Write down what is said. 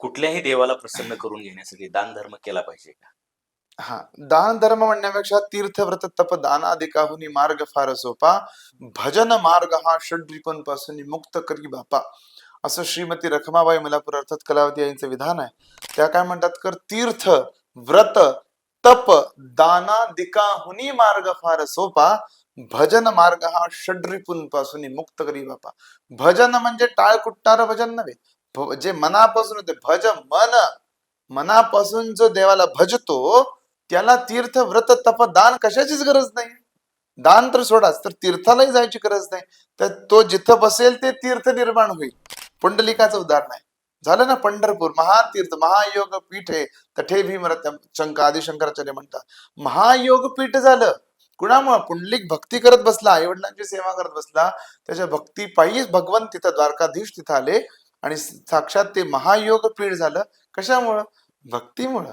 कुठल्याही देवाला प्रसन्न करून घेण्यासाठी दान धर्म केला पाहिजे का? हा दान धर्म म्हणण्यापेक्षा तीर्थव्रत तप दानादिकाहुनी मार्ग फार सोपा. भजन मार्ग हा षड्रिपनपासून मुक्त करी बापा. असं श्रीमती रखमाबाई मलापूर अर्थात कलावती यांचं विधान आहे. त्या काय म्हणतात कर तीर्थ व्रत तप दानादिकाहुनी मार्ग फार सोपा. भजन मार्ग हा षड्रिपून पासून मुक्त करी बापा. भजन म्हणजे टाळ कुट्टार भजन नव्हे जे मनापासून होते भज मन. मनापासून जो देवाला भजतो त्याला तीर्थ व्रत तप दान कशाचीच गरज नाही. दान तर सोडाच तर तीर्थालाही जायची गरज नाही. तर तो जिथं बसेल ते तीर्थ निर्माण होईल. पुंडलिकाचं उदाहरण आहे. झालं ना पंढरपूर महातीर्थ महायोग पीठ आहे. तठे भीमरथ शंका आदिशंकराचार्य म्हणतात. महायोग पीठ झालं. कुणामुळं? पुंडलिक भक्ती करत बसला आई वडिलांची सेवा करत बसला. त्याच्या भक्ती पायीच भगवंत तिथं द्वारकाधीश तिथं आले. आणि साक्षात ते महायोग पीठ झालं. कशामुळं? भक्तीमुळं.